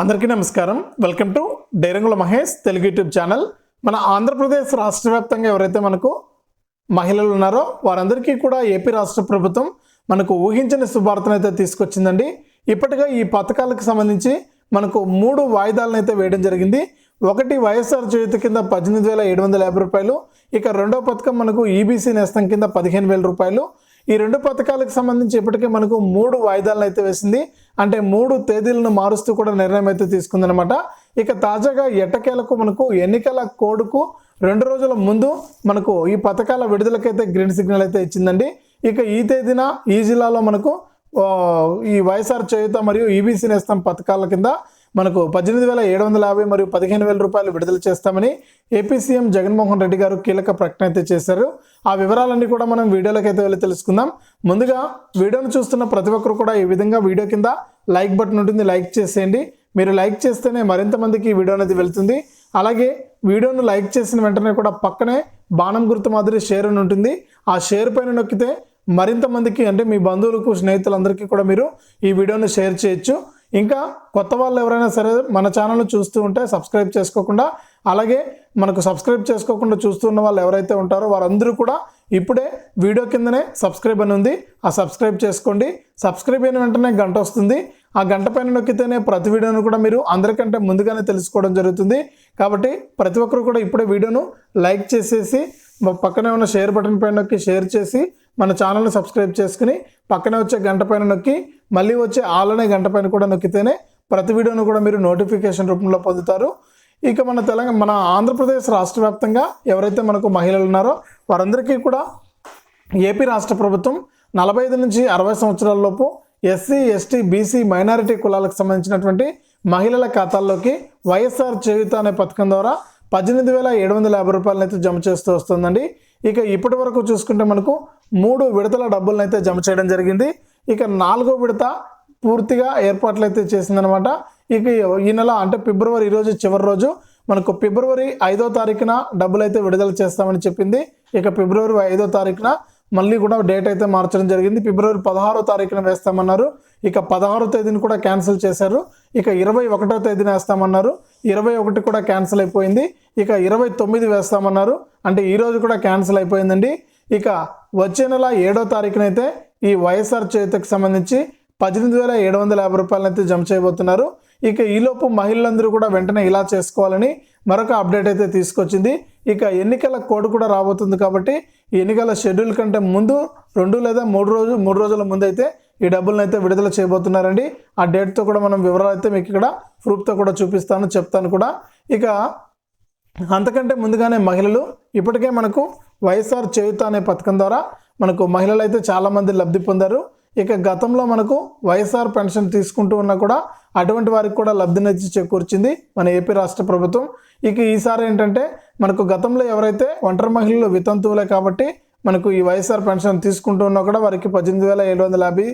అందరికీ నమస్కారం. Welcome to Dairangula Mahesh Telugu YouTube channel. మన ఆంధ్రప్రదేశ్ రాష్ట్ర వ్యాప్తంగా ఎవరైతే మనకు మహిళలు ఉన్నారో వారందరికీ కూడా ఏపీ రాష్ట్ర ప్రభుత్వం మనకు ఊహించని శుభార్తను అయితే తీసుకొచ్చిందండి. ఇప్పటిగా ఈ పథకాలకు సంబంధించి మనకు మూడు వాయిదాలను అయితే వేయడం జరిగింది. ఒకటి వైఎస్ఆర్ చేతి కింద పద్దెనిమిది వేల ఏడు వందల యాభై రూపాయలు ఇక రెండో పథకం మనకు ఈబీసీ నేస్తం కింద పదిహేను వేల రూపాయలు ఈ రెండు పథకాలకు సంబంధించి ఇప్పటికే మనకు మూడు వాయిదాలను అయితే వేసింది. అంటే మూడు తేదీలను మారుస్తూ కూడా నిర్ణయం అయితే తీసుకుందనమాట ఇక తాజాగా ఎట్టకేలకు మనకు ఎన్నికల కోడ్కు రెండు రోజుల ముందు మనకు ఈ పథకాల విడుదలకైతే గ్రీన్ సిగ్నల్ అయితే ఇచ్చిందండి. ఇక ఈ తేదీన ఈ జిల్లాలో మనకు ఈ వైఎస్ఆర్ చేయుత మరియు ఈబీసీ నేస్తం పథకాల కింద మనకు పద్దెనిమిది వేల ఏడు వందల యాభై మరియు పదిహేను వేల రూపాయలు విడుదల చేస్తామని ఏపీ సీఎం జగన్మోహన్ రెడ్డి గారు కీలక ప్రకటన అయితే చేశారు. ఆ వివరాలన్నీ కూడా మనం వీడియోలోకి అయితే వెళ్ళి తెలుసుకుందాం. ముందుగా వీడియోను చూస్తున్న ప్రతి ఒక్కరు కూడా ఈ విధంగా వీడియో కింద లైక్ బటన్ ఉంటుంది. లైక్ చేసేయండి. మీరు లైక్ చేస్తేనే మరింత మందికి ఈ వీడియో అనేది వెళ్తుంది. అలాగే వీడియోను లైక్ చేసిన వెంటనే కూడా పక్కనే బాణం గుర్తు మాదిరి షేర్ అని ఉంటుంది. ఆ షేర్ పైన నొక్కితే మరింత మందికి అంటే మీ బంధువులకు స్నేహితులందరికీ కూడా మీరు ఈ వీడియోను షేర్ చేయొచ్చు. ఇంకా కొత్త వాళ్ళు ఎవరైనా సరే మన ఛానల్ చూస్తూ ఉంటే సబ్స్క్రైబ్ చేసుకోకుండా అలాగే మనకు సబ్స్క్రైబ్ చేసుకోకుండా చూస్తున్న వాళ్ళు ఎవరైతే ఉంటారో వారందరూ కూడా ఇప్పుడే వీడియో కిందనే సబ్స్క్రైబ్ అని ఉంది. ఆ సబ్స్క్రైబ్ చేసుకోండి. సబ్స్క్రైబ్ అయిన వెంటనే గంట వస్తుంది. ఆ గంట పైన నొక్కితేనే ప్రతి వీడియోను కూడా మీరు అందరికంటే ముందుగానే తెలుసుకోవడం జరుగుతుంది. కాబట్టి ప్రతి ఒక్కరు కూడా ఇప్పుడే వీడియోను లైక్ చేసేసి పక్కనే ఉన్న షేర్ బటన్ పైన నొక్కి షేర్ చేసి మన ఛానల్ని సబ్స్క్రైబ్ చేసుకుని పక్కనే వచ్చే గంట పైన నొక్కి మళ్ళీ వచ్చే ఆలనే గంట పైన కూడా నొక్కితేనే ప్రతి వీడియోను కూడా మీరు నోటిఫికేషన్ రూపంలో పొందుతారు. ఇక మన తెలంగాణ మన ఆంధ్రప్రదేశ్ రాష్ట్ర వ్యాప్తంగా ఎవరైతే మనకు మహిళలు ఉన్నారో వారందరికీ కూడా ఏపీ రాష్ట్ర ప్రభుత్వం నలభై ఐదు నుంచి అరవై సంవత్సరాల లోపు ఎస్సీ ఎస్టీ బీసీ మైనారిటీ కులాలకు సంబంధించినటువంటి మహిళల ఖాతాల్లోకి వైఎస్ఆర్ చేయుత అనే పథకం ద్వారా పద్దెనిమిది వేల ఏడు వందల యాభై రూపాయలను అయితే జమ చేస్తూ వస్తుందండి. ఇక ఇప్పటి వరకు చూసుకుంటే మనకు మూడు విడతల డబ్బులను అయితే జమ చేయడం జరిగింది. ఇక నాలుగో విడత పూర్తిగా ఏర్పాట్లు అయితే చేసిందనమాట ఇక ఈ నెల అంటే ఫిబ్రవరి ఈరోజు చివరి రోజు మనకు ఫిబ్రవరి ఐదో తారీఖున డబ్బులు అయితే విడుదల చేస్తామని చెప్పింది. ఇక ఫిబ్రవరి ఐదో తారీఖున మళ్ళీ కూడా డేట్ అయితే మార్చడం జరిగింది. ఫిబ్రవరి పదహారో తారీఖున వేస్తామన్నారు. ఇక పదహారో తేదీని కూడా క్యాన్సిల్ చేశారు. ఇక ఇరవై ఒకటో తేదీన వేస్తామన్నారు. ఇరవై ఒకటి కూడా క్యాన్సిల్ అయిపోయింది. ఇక ఇరవై తొమ్మిది వేస్తామన్నారు. అంటే ఈరోజు కూడా క్యాన్సిల్ అయిపోయిందండి. ఇక వచ్చే నెల ఏడో తారీఖునైతే ఈ వైఎస్ఆర్ చేతకు సంబంధించి పద్దెనిమిది వేల ఏడు వందల యాభై రూపాయలను అయితే జమ చేయబోతున్నారు. ఇక ఈలోపు మహిళలందరూ కూడా వెంటనే ఇలా చేసుకోవాలని మరొక అప్డేట్ అయితే తీసుకొచ్చింది. ఇక ఎన్నికల కోడ్ కూడా రాబోతుంది కాబట్టి ఎన్నికల షెడ్యూల్ కంటే ముందు రెండు లేదా మూడు రోజు మూడు రోజుల ముందు అయితే ఈ డబ్బులను అయితే విడుదల చేయబోతున్నారండి. ఆ డేట్తో కూడా మనం వివరాలు అయితే మీకు ఇక్కడ ప్రూఫ్తో కూడా చూపిస్తాను చెప్తాను కూడా. ఇక అంతకంటే ముందుగానే మహిళలు ఇప్పటికే మనకు వైఎస్ఆర్ చేయుత అనే పథకం ద్వారా మనకు మహిళలు అయితే చాలామంది లబ్ధి పొందారు. ఇక గతంలో మనకు వైఎస్ఆర్ పెన్షన్ తీసుకుంటూ ఉన్నా కూడా అటువంటి వారికి కూడా లబ్ధినైతే చేకూర్చింది మన ఏపీ రాష్ట్ర ప్రభుత్వం. ఇక ఈసారి ఏంటంటే మనకు గతంలో ఎవరైతే ఒంటరి మహిళలు వితంతువులే కాబట్టి మనకు ఈ వైఎస్ఆర్ పెన్షన్ తీసుకుంటూ ఉన్నా కూడా వారికి పద్దెనిమిది వేల ఏడు వందల యాభై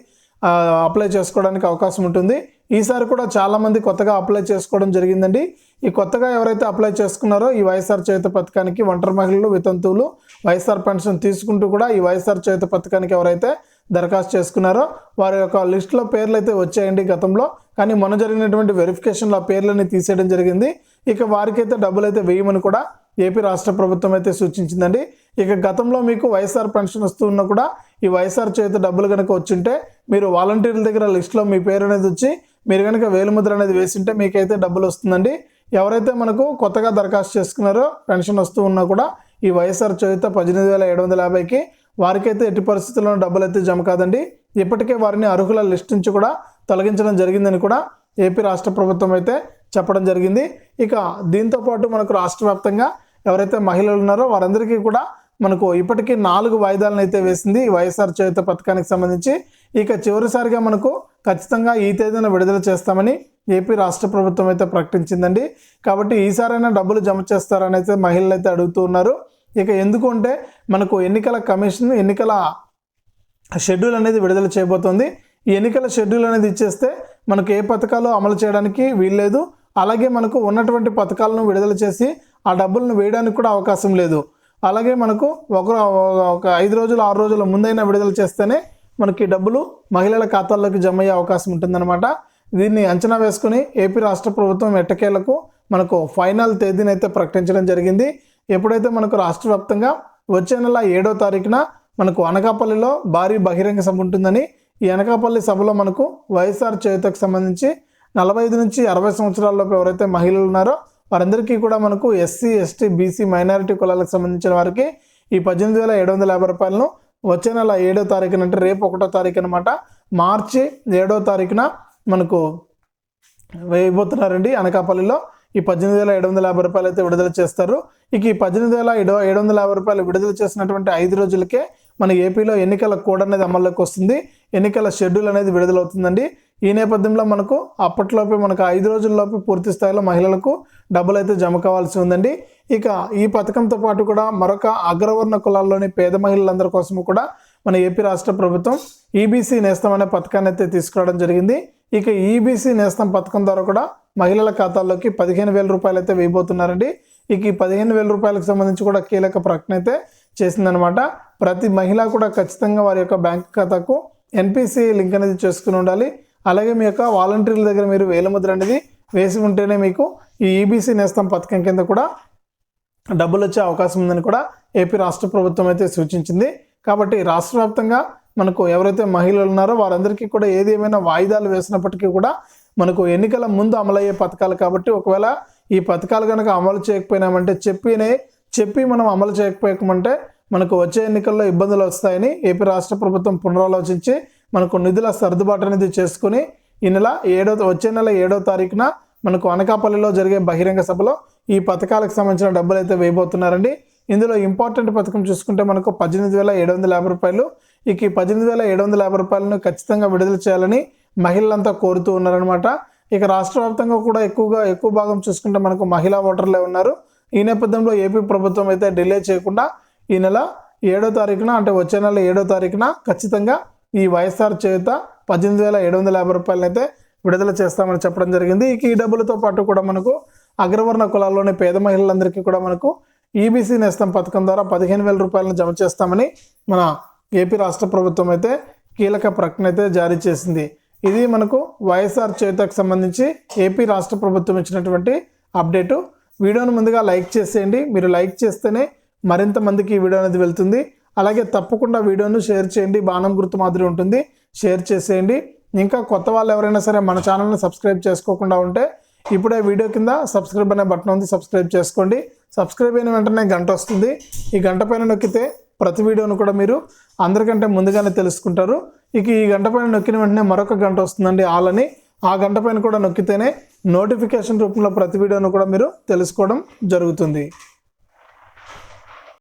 అప్లై చేసుకోవడానికి అవకాశం ఉంటుంది. ఈసారి కూడా చాలామంది కొత్తగా అప్లై చేసుకోవడం జరిగిందండి. ఈ కొత్తగా ఎవరైతే అప్లై చేసుకున్నారో ఈ వైఎస్ఆర్ చేత పథకానికి ఒంటరి మహిళలు వితంతువులు వైఎస్ఆర్ పెన్షన్ తీసుకుంటూ కూడా ఈ వైఎస్ఆర్ చేత పథకానికి ఎవరైతే దరఖాస్తు చేసుకున్నారో వారి యొక్క లిస్టులో పేర్లు అయితే వచ్చాయండి గతంలో. కానీ మొన్న జరిగినటువంటి వెరిఫికేషన్లో ఆ పేర్లని తీసేయడం జరిగింది. ఇక వారికైతే డబ్బులు అయితే వేయమని కూడా ఏపీ రాష్ట్ర ప్రభుత్వం అయితే సూచించిందండి. ఇక గతంలో మీకు వైఎస్ఆర్ పెన్షన్ వస్తున్నా కూడా ఈ వైఎస్ఆర్ చేత డబ్బులు కనుక వచ్చింటే మీరు వాలంటీర్ల దగ్గర లిస్టులో మీ పేరు అనేది వచ్చి మీరు కనుక వేలుముద్ర అనేది వేసింటే మీకైతే డబ్బులు వస్తుందండి. ఎవరైతే మనకు కొత్తగా దరఖాస్తు చేసుకున్నారో పెన్షన్ వస్తూ ఉన్నా కూడా ఈ వైఎస్ఆర్ చేత పద్దెనిమిది వేల ఏడు వందల యాభైకి వారికైతే ఎట్టి పరిస్థితుల్లో డబ్బులు అయితే జమ కాదండి. ఇప్పటికే వారిని అర్హుల లిస్ట్ నుంచి కూడా తొలగించడం జరిగిందని కూడా ఏపీ రాష్ట్ర ప్రభుత్వం అయితే చెప్పడం జరిగింది. ఇక దీంతో పాటు మనకు రాష్ట్ర వ్యాప్తంగా ఎవరైతే మహిళలు ఉన్నారో వారందరికీ కూడా మనకు ఇప్పటికీ నాలుగు వాయిదాలను అయితే వేసింది ఈ వైఎస్ఆర్ చేయుత పథకానికి సంబంధించి. ఇక చివరిసారిగా మనకు ఖచ్చితంగా ఈ తేదీన విడుదల చేస్తామని ఏపీ రాష్ట్ర ప్రభుత్వం అయితే ప్రకటించిందండి. కాబట్టి ఈసారైనా డబ్బులు జమ చేస్తారని అయితే మహిళలు అయితే అడుగుతూ ఉన్నారు. ఇక ఎందుకంటే మనకు ఎన్నికల కమిషన్ ఎన్నికల షెడ్యూల్ అనేది విడుదల చేయబోతోంది. ఈ ఎన్నికల షెడ్యూల్ అనేది ఇచ్చేస్తే మనకు ఏ పథకాలు అమలు చేయడానికి వీల్లేదు. అలాగే మనకు ఉన్నటువంటి పథకాలను విడుదల చేసి ఆ డబ్బులను వేయడానికి కూడా అవకాశం లేదు. అలాగే మనకు ఒక ఒక ఐదు రోజులు ఆరు రోజుల ముందైనా విడుదల చేస్తేనే మనకి డబ్బులు మహిళల ఖాతాల్లోకి జమ అయ్యే అవకాశం ఉంటుందన్నమాట. దీన్ని అంచనా వేసుకుని ఏపీ రాష్ట్ర ప్రభుత్వం ఎట్టకేలకు మనకు ఫైనల్ తేదీని అయితే ప్రకటించడం జరిగింది. ఎప్పుడైతే మనకు రాష్ట్ర వ్యాప్తంగా వచ్చే నెల ఏడో తారీఖున మనకు అనకాపల్లిలో భారీ బహిరంగ సభ ఉంటుందని ఈ అనకాపల్లి సభలో మనకు వైఎస్ఆర్ చేయుతకు సంబంధించి నలభై ఐదు నుంచి అరవై సంవత్సరాలలోపు ఎవరైతే మహిళలు ఉన్నారో వారందరికీ కూడా మనకు ఎస్సీ ఎస్టీ బీసీ మైనారిటీ కులాలకు సంబంధించిన వారికి ఈ పద్దెనిమిది వేల ఏడు వందల యాభై రూపాయలను వచ్చే నెల ఏడో తారీఖున అంటే రేపు ఒకటో తారీఖు అనమాట మార్చి ఏడో తారీఖున మనకు వేయబోతున్నారండి అనకాపల్లిలో. ఈ పద్దెనిమిది వేల ఏడు వందల యాభై రూపాయలు అయితే విడుదల చేస్తారు. ఇక ఈ పద్దెనిమిది వేల ఏడు ఏడు వందల యాభై రూపాయలు విడుదల చేసినటువంటి ఐదు రోజులకే మన ఏపీలో ఎన్నికల కోడ్ అనేది అమల్లోకి వస్తుంది. ఎన్నికల షెడ్యూల్ అనేది విడుదలవుతుందండి. ఈ నేపథ్యంలో మనకు అప్పట్లోపే మనకు ఐదు రోజుల్లోపు పూర్తి స్థాయిలో మహిళలకు డబ్బులు అయితే జమ కావాల్సి ఉందండి. ఇక ఈ పథకంతో పాటు కూడా మరొక అగ్రవర్ణ కులాల్లోని పేద మహిళలందరి కోసం కూడా మన ఏపీ రాష్ట్ర ప్రభుత్వం ఈబీసీ నేస్తం అనే పథకాన్ని అయితే తీసుకురావడం జరిగింది. ఇక ఈబీసీ నేస్తం పథకం ద్వారా కూడా మహిళల ఖాతాల్లోకి పదిహేను వేల రూపాయలు అయితే వేయబోతున్నారండి. ఇక ఈ పదిహేను వేల రూపాయలకు సంబంధించి కూడా కీలక ప్రకటన అయితే చేసిందనమాట ప్రతి మహిళ కూడా ఖచ్చితంగా వారి యొక్క బ్యాంక్ ఖాతాకు ఎన్పిసి లింక్ అనేది చేసుకుని ఉండాలి. అలాగే మీ యొక్క వాలంటీర్ల దగ్గర మీరు వేలముద్ర అనేది వేసి ఉంటేనే మీకు ఈ ఈబీసీ నేస్తం పథకం కింద కూడా డబ్బులు వచ్చే అవకాశం ఉందని కూడా ఏపీ రాష్ట్ర ప్రభుత్వం అయితే సూచించింది. కాబట్టి రాష్ట్ర వ్యాప్తంగా మనకు ఎవరైతే మహిళలు ఉన్నారో వారందరికీ కూడా ఏది ఏమైనా వాయిదాలు వేసినప్పటికీ కూడా మనకు ఎన్నికల ముందు అమలయ్యే పథకాలు కాబట్టి ఒకవేళ ఈ పథకాలు కనుక అమలు చేయకపోయినామంటే చెప్పినే చెప్పి మనం అమలు చేయకపోయకమంటే మనకు వచ్చే ఎన్నికల్లో ఇబ్బందులు వస్తాయని ఏపీ రాష్ట్ర ప్రభుత్వం పునరాలోచించి మనకు నిధుల సర్దుబాటు అనేది చేసుకుని ఈ నెల ఏడో వచ్చే నెల ఏడో తారీఖున మనకు అనకాపల్లిలో జరిగే బహిరంగ సభలో ఈ పథకాలకు సంబంధించిన డబ్బులు అయితే వేయబోతున్నారండి. ఇందులో ఇంపార్టెంట్ పథకం చూసుకుంటే మనకు పద్దెనిమిది వేల ఏడు వందల యాభై రూపాయలు ఇక ఈ పద్దెనిమిది వేల ఏడు వందల యాభై రూపాయలను ఖచ్చితంగా విడుదల చేయాలని మహిళలంతా కోరుతూ ఉన్నారనమాట ఇక రాష్ట్ర వ్యాప్తంగా కూడా ఎక్కువగా ఎక్కువ భాగం చూసుకుంటే మనకు మహిళా ఓటర్లే ఉన్నారు. ఈ నేపథ్యంలో ఏపీ ప్రభుత్వం అయితే డిలే చేయకుండా ఈ నెల ఏడో తారీఖున అంటే వచ్చే నెల ఏడో తారీఖున ఖచ్చితంగా ఈ వైఎస్ఆర్ చేత పద్దెనిమిది వేల ఏడు వందల యాభై రూపాయలను అయితే విడుదల చేస్తామని చెప్పడం జరిగింది. ఇక ఈ డబ్బులతో పాటు కూడా మనకు అగ్రవర్ణ కులాల్లోని పేద మహిళలందరికీ కూడా మనకు ఈబీసీ నేస్తం పథకం ద్వారా పదిహేను వేల రూపాయలను జమ చేస్తామని మన ఏపీ రాష్ట్ర ప్రభుత్వం అయితే కీలక ప్రకటన అయితే జారీ చేసింది. ఇది మనకు వైఎస్ఆర్ చేతకు సంబంధించి ఏపీ రాష్ట్ర ప్రభుత్వం ఇచ్చినటువంటి అప్డేటు. వీడియోను ముందుగా లైక్ చేసేయండి. మీరు లైక్ చేస్తేనే మరింత మందికి ఈ వీడియో అనేది వెళ్తుంది. అలాగే తప్పకుండా వీడియోను షేర్ చేయండి. బాణం గుర్తు మాదిరి ఉంటుంది. షేర్ చేసేయండి. ఇంకా కొత్త వాళ్ళు ఎవరైనా సరే మన ఛానల్ని సబ్స్క్రైబ్ చేసుకోకుండా ఉంటే ఇప్పుడే వీడియో కింద సబ్స్క్రైబ్ అనే బటన్ ఉంది. సబ్స్క్రైబ్ చేసుకోండి. సబ్స్క్రైబ్ అయిన వెంటనే గంట వస్తుంది. ఈ గంట పైన నొక్కితే ప్రతి వీడియోను కూడా మీరు అందరికంటే ముందుగానే తెలుసుకుంటారు. ఇక ఈ గంట పైన నొక్కిన వెంటనే మరొక గంట వస్తుందండి ఆల్ అని ఆ గంట పైన కూడా నొక్కితేనే నోటిఫికేషన్ రూపంలో ప్రతి వీడియోను కూడా మీరు తెలుసుకోవడం జరుగుతుంది.